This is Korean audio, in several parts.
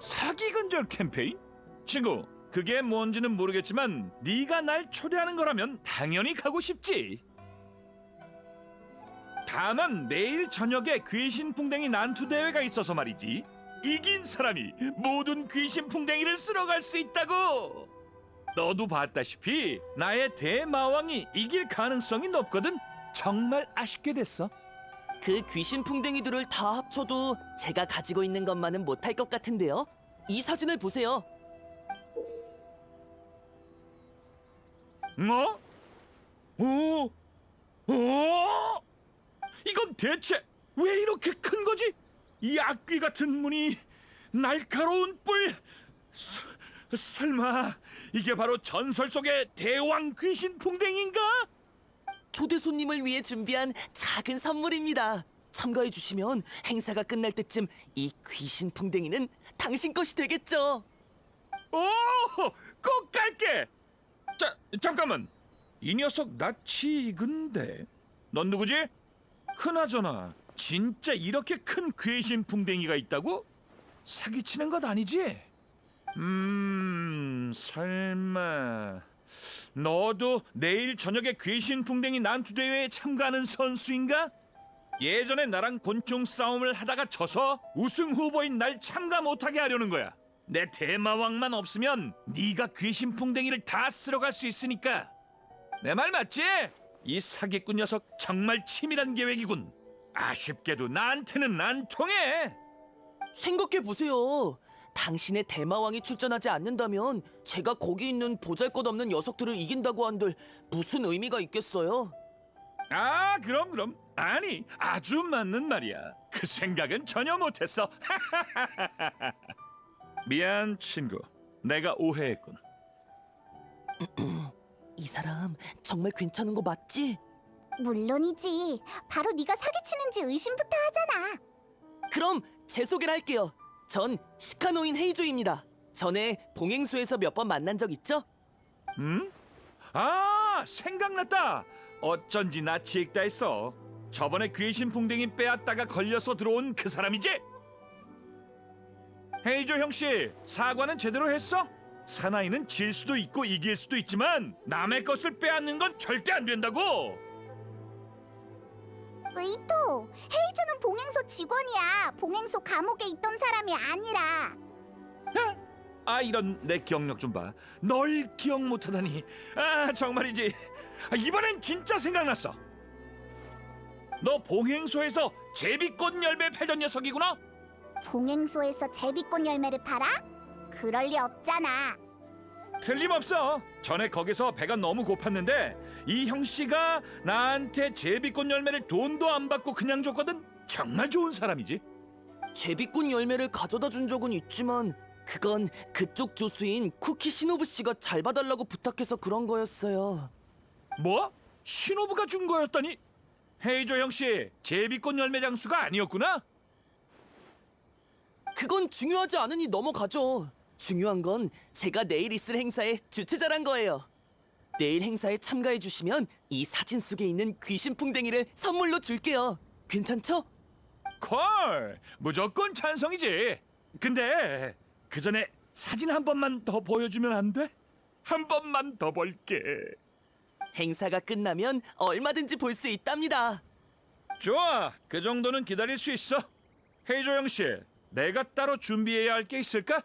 사기 근절 캠페인? 친구, 그게 뭔지는 모르겠지만 네가 날 초대하는 거라면 당연히 가고 싶지. 다만 내일 저녁에 귀신 풍뎅이 난투 대회가 있어서 말이지. 이긴 사람이 모든 귀신 풍뎅이를 쓸어갈 수 있다고. 너도 봤다시피 나의 대마왕이 이길 가능성이 높거든. 정말 아쉽게 됐어. 그 귀신 풍뎅이들을 다 합쳐도 제가 가지고 있는 것만은 못할 것 같은데요. 이 사진을 보세요. 뭐? 오? 오? 이건 대체 왜 이렇게 큰 거지? 이 악귀 같은 무늬, 날카로운 뿔. 서, 설마 이게 바로 전설 속의 대왕 귀신 풍뎅인가? 초대 손님을 위해 준비한 작은 선물입니다. 참가해 주시면 행사가 끝날 때쯤 이 귀신 풍뎅이는 당신 것이 되겠죠. 오, 꼭 갈게. 자, 잠깐만. 이 녀석 익은데. 넌 누구지? 그나저나 진짜 이렇게 큰 귀신 풍뎅이가 있다고? 사기치는 것 아니지? 음, 설마 너도 내일 저녁에 귀신 풍뎅이 난투 대회에 참가하는 선수인가? 예전에 나랑 곤충 싸움을 하다가 져서 우승 후보인 날 참가 못하게 하려는 거야. 내 대마왕만 없으면 네가 귀신 풍뎅이를 다 쓸어갈 수 있으니까. 내 말 맞지? 이 사기꾼 녀석 정말 치밀한 계획이군. 아쉽게도 나한테는 안 통해. 생각해 보세요. 당신의 대마왕이 출전하지 않는다면 제가 거기 있는 보잘것없는 녀석들을 이긴다고 한들 무슨 의미가 있겠어요? 아, 그럼 그럼. 아니, 아주 맞는 말이야. 그 생각은 전혀 못했어. 미안, 친구. 내가 오해했군. 이 사람 정말 괜찮은 거 맞지? 물론이지. 바로 네가 사기치는지 의심부터 하잖아. 그럼 제 소개를 할게요. 전 시카노인 헤이조입니다. 전에 봉행소에서 몇 번 만난 적 있죠? 음? 아, 생각났다. 어쩐지 낯이 익다 했어. 저번에 귀신 풍뎅이 빼앗다가 걸려서 들어온 그 사람이지? 헤이조 형씨, 사과는 제대로 했어? 사나이는 질 수도 있고 이길 수도 있지만 남의 것을 빼앗는 건 절대 안 된다고. 의토, 헤이즈는 봉행소 직원이야. 봉행소 감옥에 있던 사람이 아니라. 아 이런 내 기억력 좀 봐. 널 기억 못하다니. 아 정말이지. 아, 이번엔 진짜 생각났어. 너 봉행소에서 제비꽃 열매 팔던 녀석이구나. 봉행소에서 제비꽃 열매를 팔아? 그럴 리 없잖아. 틀림없어. 전에 거기서 배가 너무 고팠는데 이 형 씨가 나한테 제비꽃 열매를 돈도 안 받고 그냥 줬거든. 정말 좋은 사람이지. 제비꽃 열매를 가져다 준 적은 있지만 그건 그쪽 조수인 쿠키 시노부 씨가 잘 봐달라고 부탁해서 그런 거였어요. 뭐? 신호부가 준 거였다니? 헤이조 형 씨 제비꽃 열매 장수가 아니었구나. 그건 중요하지 않으니 넘어가죠. 중요한 건 제가 내일 있을 행사의 주최자란 거예요. 내일 행사에 참가해 주시면 이 사진 속에 있는 귀신 풍뎅이를 선물로 줄게요. 괜찮죠? 콜! 무조건 찬성이지. 근데 그 전에 사진 한 번만 더 보여주면 안 돼? 한 번만 더 볼게. 행사가 끝나면 얼마든지 볼 수 있답니다. 좋아, 그 정도는 기다릴 수 있어. 헤이조 형씨, 내가 따로 준비해야 할 게 있을까?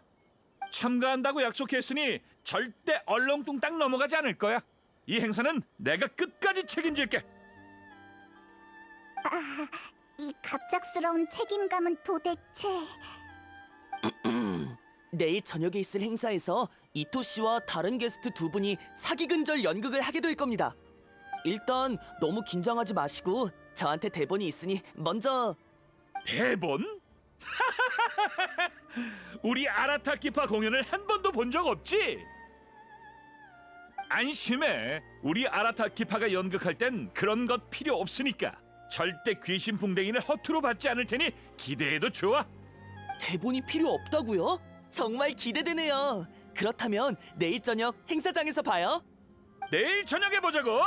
참가한다고 약속했으니 절대 얼렁뚱땅 넘어가지 않을 거야. 이 행사는 내가 끝까지 책임질게. 이 갑작스러운 책임감은 도대체. 내일 저녁에 있을 행사에서 이토 씨와 다른 게스트 두 분이 사기 근절 연극을 하게 될 겁니다. 일단 너무 긴장하지 마시고 저한테 대본이 있으니 먼저 대본? 우리 아라타키파 공연을 한 번도 본 적 없지? 안심해. 우리 아라타키파가 연극할 땐 그런 것 필요 없으니까. 절대 귀신 풍뎅이를 허투루 받지 않을 테니 기대해도 좋아. 대본이 필요 없다고요? 정말 기대되네요. 그렇다면 내일 저녁 행사장에서 봐요. 내일 저녁에 보자고.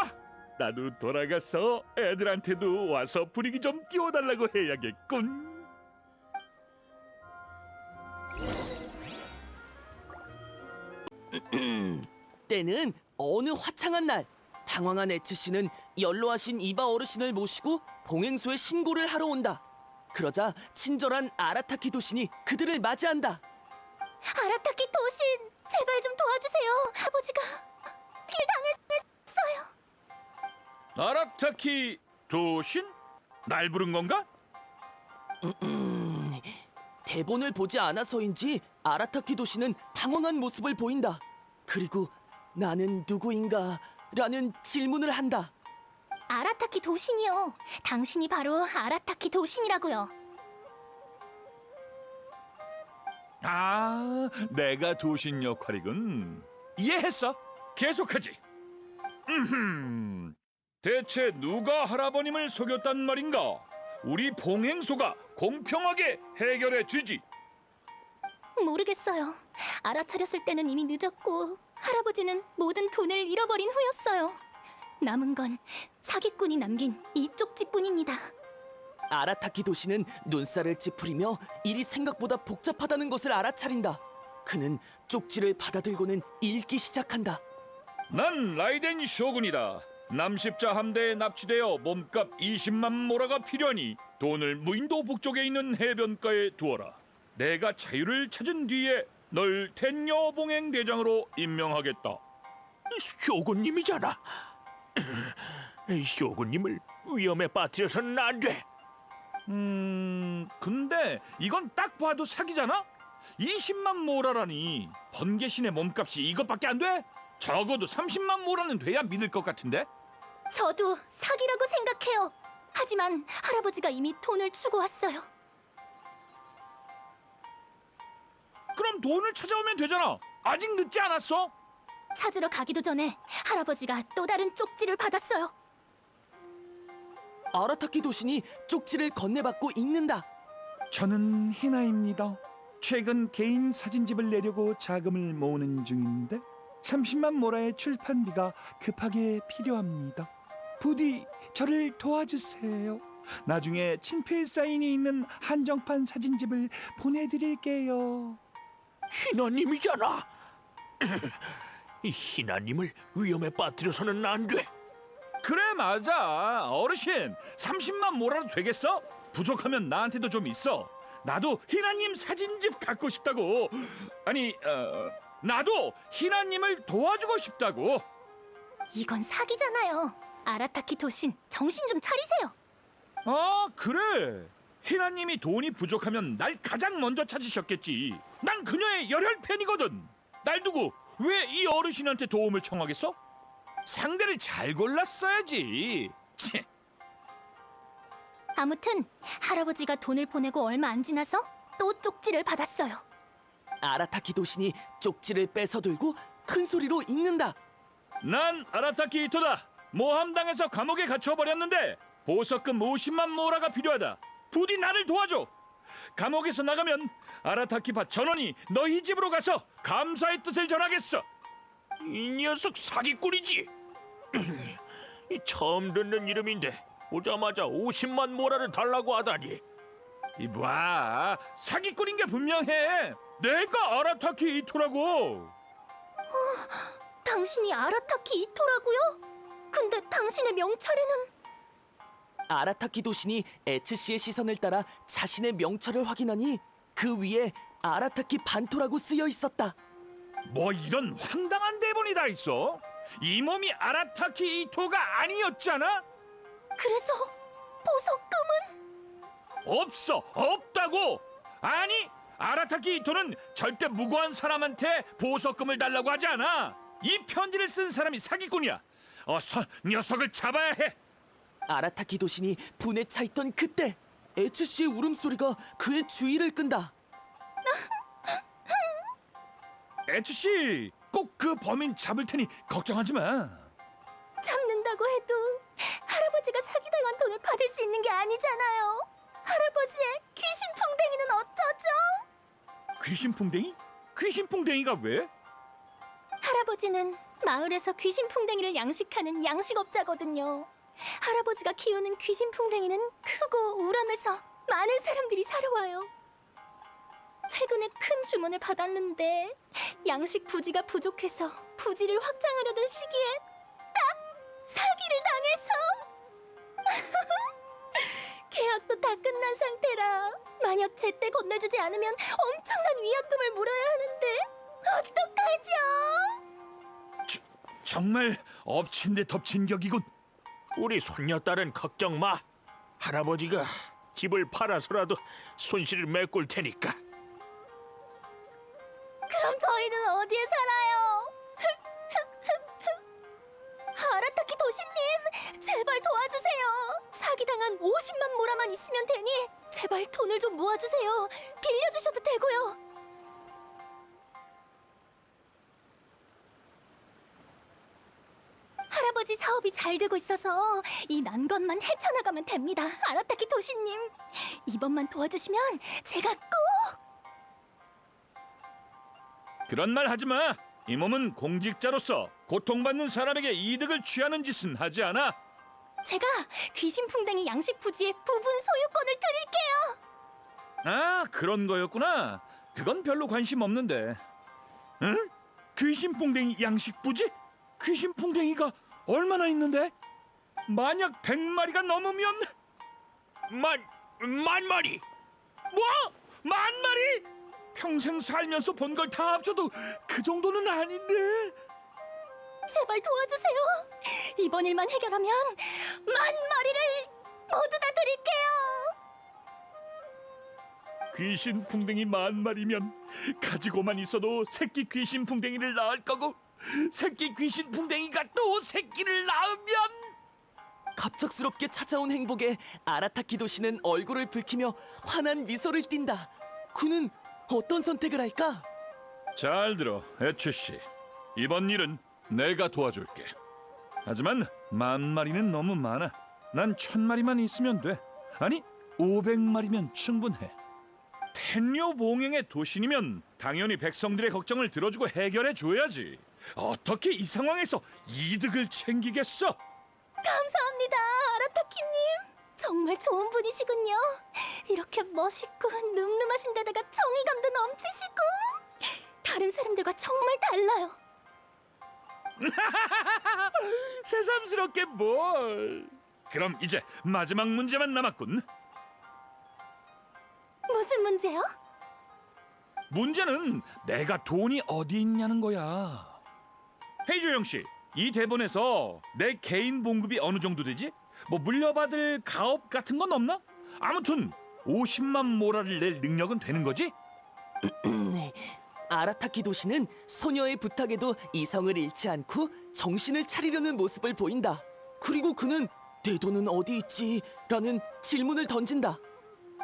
나도 돌아가서 애들한테도 와서 분위기 좀 띄워달라고 해야겠군. 때는 어느 화창한 날 당황한 에츠 씨는 연로하신 이바 어르신을 모시고 봉행소에 신고를 하러 온다. 그러자 친절한 아라타키 도신이 그들을 맞이한다. 아라타키 도신, 제발 좀 도와주세요. 아버지가 길 당했어요. 아라타키 도신? 날 부른 건가? 대본을 보지 않아서인지 아라타키 도시는 당황한 모습을 보인다. 그리고 나는 누구인가? 라는 질문을 한다. 아라타키 도신이요. 당신이 바로 아라타키 도신이라고요. 아, 내가 도신 역할이군. 이해했어. 계속하지. 음흠. 대체 누가 할아버님을 속였단 말인가? 우리 봉행소가 공평하게 해결해 주지. 모르겠어요. 알아차렸을 때는 이미 늦었고 할아버지는 모든 돈을 잃어버린 후였어요. 남은 건 사기꾼이 남긴 이 쪽지뿐입니다. 아라타키 도시는 눈살을 찌푸리며 일이 생각보다 복잡하다는 것을 알아차린다. 그는 쪽지를 받아들고는 읽기 시작한다. 난 라이덴 쇼군이다. 남십자 함대에 납치되어 몸값 20만 모라가 필요하니 돈을 무인도 북쪽에 있는 해변가에 두어라. 내가 자유를 찾은 뒤에 널 텐녀 봉행 대장으로 임명하겠다. 쇼군님이잖아. 쇼군님을 위험에 빠뜨려서는 안 돼. 음, 근데 이건 딱 봐도 사기잖아? 20만 모라라니 번개신의 몸값이 이것밖에 안 돼? 적어도 30만 모라는 돼야 믿을 것 같은데? 저도 사기라고 생각해요. 하지만 할아버지가 이미 돈을 주고 왔어요. 그럼 돈을 찾아오면 되잖아. 아직 늦지 않았어? 찾으러 가기도 전에 할아버지가 또 다른 쪽지를 받았어요. 아라타키 도신이 쪽지를 건네받고 읽는다. 저는 희나입니다. 최근 개인 사진집을 내려고 자금을 모으는 중인데 30만 모라의 출판비가 급하게 필요합니다. 부디 저를 도와주세요. 나중에 친필 사인이 있는 한정판 사진집을 보내드릴게요. 희나님이잖아. 이 희나님을 위험에 빠뜨려서는 안 돼. 그래 맞아 어르신 30만 모라도 되겠어? 부족하면 나한테도 좀 있어 나도 희나님 사진집 갖고 싶다고 아니 어, 나도 희나님을 도와주고 싶다고 이건 사기잖아요. 아라타키 도신, 정신 좀 차리세요. 아 그래 희나님이 돈이 부족하면 날 가장 먼저 찾으셨겠지 난 그녀의 열혈 팬이거든 날 두고 왜 이 어르신한테 도움을 청하겠어? 상대를 잘 골랐어야지 치. 아무튼 할아버지가 돈을 보내고 얼마 안 지나서 또 쪽지를 받았어요. 아라타키 도신이 쪽지를 뺏어 들고 큰 소리로 읽는다. 난 아라타키 이토다. 모함당해서 감옥에 갇혀 버렸는데 보석금 50만 모라가 필요하다. 부디 나를 도와줘. 감옥에서 나가면 아라타키 밭 전원이 너희 집으로 가서 감사의 뜻을 전하겠어. 이 녀석 사기꾼이지. 이 처음 듣는 이름인데 오자마자 50만 모라를 달라고 하다니. 이봐 사기꾼인 게 분명해. 내가 아라타키 이토라고. 당신이 아라타키 이토라고요? 근데 당신의 명찰에는 아라타키 도신이 에츠 씨의 시선을 따라 자신의 명찰을 확인하니 그 위에 아라타키 반토라고 쓰여 있었다. 뭐 이런 황당한 대본이 다 있어? 이 몸이 아라타키 이토가 아니었잖아. 그래서 보석금은 없어 없다고 아니 아라타키 이토는 절대 무고한 사람한테 보석금을 달라고 하지 않아 이 편지를 쓴 사람이 사기꾼이야 어서 녀석을 잡아야 해 아라타키 도신이 분에 차 있던 그때 에츠 씨의 울음소리가 그의 주의를 끈다. 에츠씨 꼭 그 범인 잡을 테니 걱정하지 마 잡는다고 해도 할아버지가 사기당한 돈을 받을 수 있는 게 아니잖아요. 할아버지의 귀신 풍뎅이는 어쩌죠? 귀신풍뎅이? 귀신풍뎅이가 왜? 할아버지는 마을에서 귀신 풍뎅이를 양식하는 양식업자거든요. 할아버지가 키우는 귀신 풍뎅이는 크고 우람해서 많은 사람들이 사러 와요. 최근에 큰 주문을 받았는데 양식 부지가 부족해서 부지를 확장하려던 시기에 딱 사기를 당해서 계약도 다 끝난 상태라 만약 제때 건네주지 않으면 엄청난 위약금을 물어야 하는데 어떡하죠? 정말 엎친 데 덮친 격이군. 우리 손녀딸은 걱정 마. 할아버지가 집을 팔아서라도 손실을 메꿀 테니까. 잘 되고 있어서 이 난관만 헤쳐나가면 됩니다. 아라타키 도시님, 이번만 도와주시면 제가 꼭 그런 말 하지 마. 이 몸은 공직자로서 고통받는 사람에게 이득을 취하는 짓은 하지 않아. 제가 귀신풍뎅이 양식 부지의 부분 소유권을 드릴게요. 아, 그런 거였구나. 그건 별로 관심 없는데. 응? 귀신풍뎅이 양식부지? 귀신풍뎅이가 얼마나 있는데? 만약 100마리가 넘으면 만, 만 마리. 뭐? 만 마리? 평생 살면서 본 걸 다 합쳐도 그 정도는 아닌데. 제발 도와주세요. 이번 일만 해결하면 만 마리를 모두 다 드릴게요. 귀신 풍뎅이 만 마리면 가지고만 있어도 새끼 귀신 풍뎅이를 낳을 거고 새끼 귀신 풍뎅이가 또 새끼를 낳으면 갑작스럽게 찾아온 행복에 아라타키 도시는 얼굴을 붉히며 환한 미소를 띈다. 그는 어떤 선택을 할까? 잘 들어 에츠 씨. 이번 일은 내가 도와줄게. 하지만 만 마리는 너무 많아. 난 천 마리만 있으면 돼. 아니 오백 마리면 충분해. 텐료 봉행의 도신이면 당연히 백성들의 걱정을 들어주고 해결해 줘야지 어떻게 이 상황에서 이득을 챙기겠어 감사합니다, 아라타키님. 정말 좋은 분이시군요. 이렇게 멋있고 늠름하신 데다가 정의감도 넘치시고 다른 사람들과 정말 달라요. 새삼스럽게 뭘 그럼 이제 마지막 문제만 남았군 무슨 문제요? 문제는 내가 돈이 어디 있냐는 거야. 헤이조영 씨, 이 대본에서 내 개인 봉급이 어느 정도 되지? 뭐 물려받을 가업 같은 건 없나? 아무튼 50만 모라를 낼 능력은 되는 거지? 네. 아라타키 도시는 소녀의 부탁에도 이성을 잃지 않고 정신을 차리려는 모습을 보인다. 그리고 그는 내 돈은 어디 있지? 라는 질문을 던진다.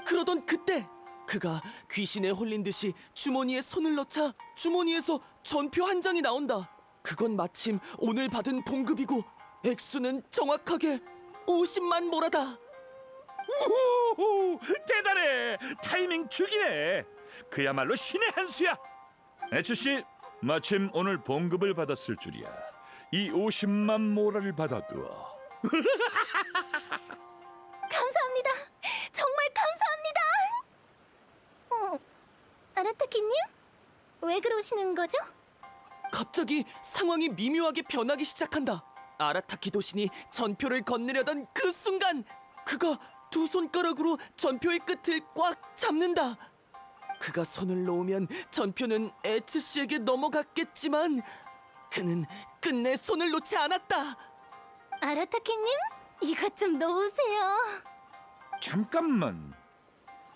그러던 그때 그가 귀신에 홀린 듯이 주머니에 손을 넣자 주머니에서 전표 한 장이 나온다. 그건 마침 오늘 받은 봉급이고 액수는 정확하게 50만 모라다. 우후, 대단해! 타이밍 죽이네! 그야말로 신의 한 수야! 에츠 씨, 마침 오늘 봉급을 받았을 줄이야. 이 50만 모라를 받아두어. 감사합니다. 정말 감사합니다. 어, 아라타키님? 왜 그러시는 거죠? 갑자기 상황이 미묘하게 변하기 시작한다. 아라타키 도신이 전표를 건네려던 그 순간 그가 두 손가락으로 전표의 끝을 꽉 잡는다. 그가 손을 놓으면 전표는 에츠 씨에게 넘어갔겠지만 그는 끝내 손을 놓지 않았다. 아라타키님? 이것 좀 놓으세요. 잠깐만.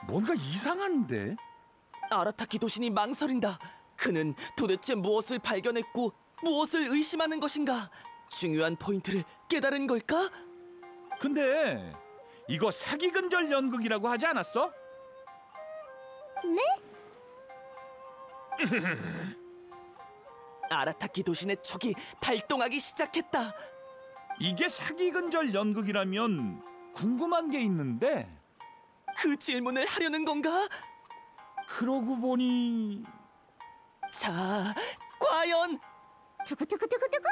뭔가 이상한데? 아라타키 도신이 망설인다. 그는 도대체 무엇을 발견했고 무엇을 의심하는 것인가? 중요한 포인트를 깨달은 걸까? 근데 이거 사기 근절 연극이라고 하지 않았어? 네? 아라타키 도신의 촉이 발동하기 시작했다. 이게 사기 근절 연극이라면 궁금한 게 있는데 그 질문을 하려는 건가? 그러고 보니 자, 과연 두구두구두구두구.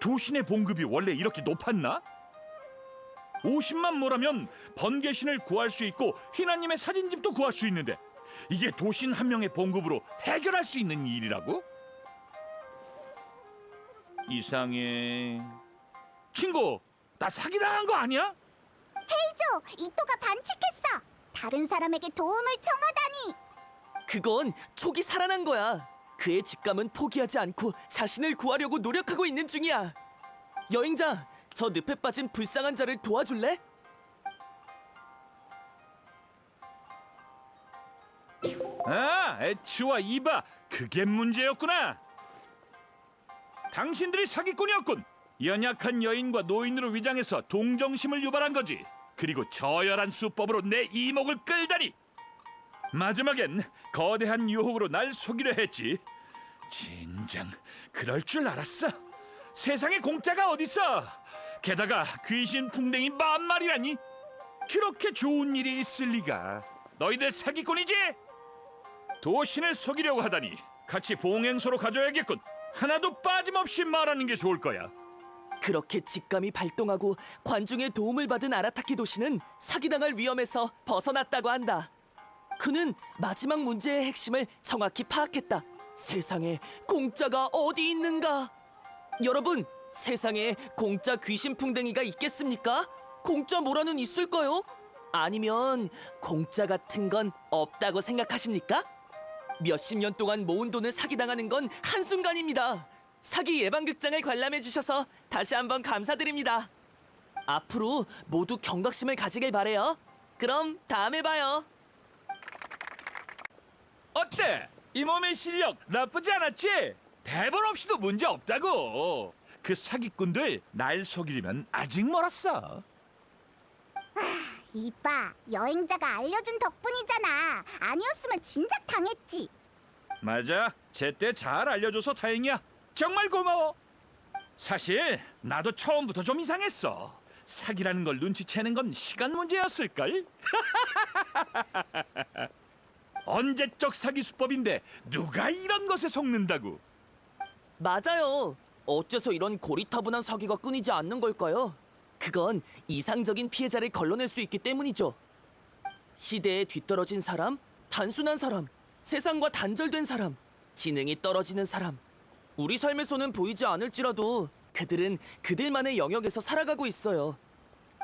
도신의 봉급이 원래 이렇게 높았나? 50만 모라면 번개신을 구할 수 있고 희나님의 사진집도 구할 수 있는데 이게 도신 한 명의 봉급으로 해결할 수 있는 일이라고? 이상해. 친구, 나 사기당한 거 아니야? 헤이조, 이토가 반칙했어. 다른 사람에게 도움을 청하다니. 그건 촉이 살아난 거야. 그의 직감은 포기하지 않고 자신을 구하려고 노력하고 있는 중이야. 여행자, 저 늪에 빠진 불쌍한 자를 도와줄래? 아, 에츠와 이바, 그게 문제였구나. 당신들이 사기꾼이었군. 연약한 여인과 노인으로 위장해서 동정심을 유발한 거지. 그리고 저열한 수법으로 내 이목을 끌다니. 마지막엔 거대한 유혹으로 날 속이려 했지. 진정 그럴 줄 알았어. 세상에 공짜가 어딨어? 게다가 귀신 풍뎅이 만말이라니. 그렇게 좋은 일이 있을 리가. 너희들 사기꾼이지? 도신을 속이려고 하다니 같이 봉행소로 가져야겠군. 하나도 빠짐없이 말하는 게 좋을 거야. 그렇게 직감이 발동하고 관중의 도움을 받은 아라타키 도시는 사기당할 위험에서 벗어났다고 한다. 그는 마지막 문제의 핵심을 정확히 파악했다. 세상에 공짜가 어디 있는가? 여러분, 세상에 공짜 귀신 풍뎅이가 있겠습니까? 공짜 뭐라는 있을까요? 아니면 공짜 같은 건 없다고 생각하십니까? 몇십 년 동안 모은 돈을 사기당하는 건 한순간입니다. 사기 예방극장을 관람해 주셔서 다시 한번 감사드립니다. 앞으로 모두 경각심을 가지길 바래요. 그럼 다음에 봐요. 어때? 이 몸의 실력 나쁘지 않았지? 대본 없이도 문제 없다고. 그 사기꾼들 날 속이려면 아직 멀었어. 이봐, 여행자가 알려준 덕분이잖아. 아니었으면 진작 당했지. 맞아. 제때 잘 알려줘서 다행이야. 정말 고마워. 사실 나도 처음부터 좀 이상했어. 사기라는 걸 눈치채는 건 시간 문제였을걸? 언제적 사기 수법인데 누가 이런 것에 속는다고? 맞아요. 어째서 이런 고리타분한 사기가 끊이지 않는 걸까요? 그건 이상적인 피해자를 걸러낼 수 있기 때문이죠. 시대에 뒤떨어진 사람, 단순한 사람, 세상과 단절된 사람, 지능이 떨어지는 사람. 우리 삶에서는 보이지 않을지라도 그들은 그들만의 영역에서 살아가고 있어요.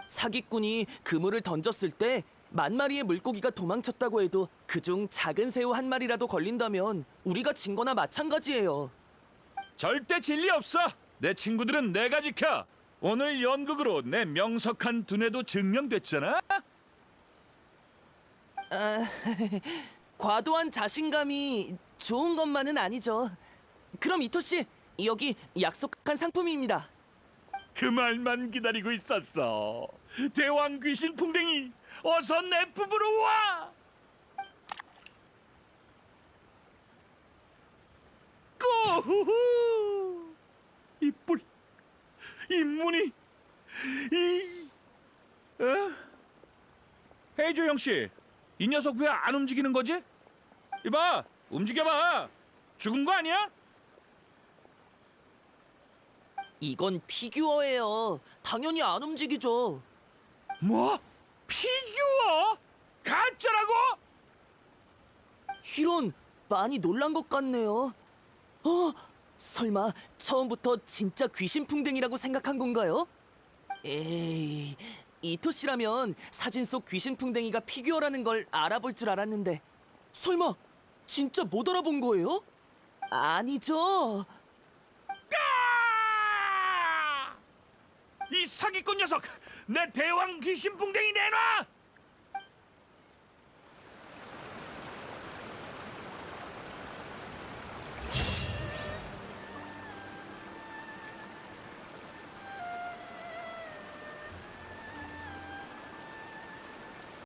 사기꾼이 그물을 던졌을 때 만 마리의 물고기가 도망쳤다고 해도 그중 작은 새우 한 마리라도 걸린다면 우리가 진 거나 마찬가지예요. 절대 진리 없어. 내 친구들은 내가 지켜. 오늘 연극으로 내 명석한 두뇌도 증명됐잖아. 과도한 자신감이 좋은 것만은 아니죠. 그럼 이토 씨, 여기 약속한 상품입니다. 그 말만 기다리고 있었어. 대왕 귀신 풍뎅이, 어서 내 품으로 와. 꼬후후. 이 뿔, 이. 어? 해조영 씨, 이 녀석 왜 안 움직이는 거지? 이봐, 움직여봐. 죽은 거 아니야? 이건 피규어예요. 당연히 안 움직이죠. 뭐? 피규어? 가짜라고? 이런 많이 놀란 것 같네요. 어? 설마 처음부터 진짜 귀신풍뎅이라고 생각한 건가요? 에이, 이토 씨라면 사진 속 귀신풍뎅이가 피규어라는 걸 알아볼 줄 알았는데 설마 진짜 못 알아본 거예요? 아니죠. 이 사기꾼 녀석! 내 대왕 귀신 풍뎅이 내놔!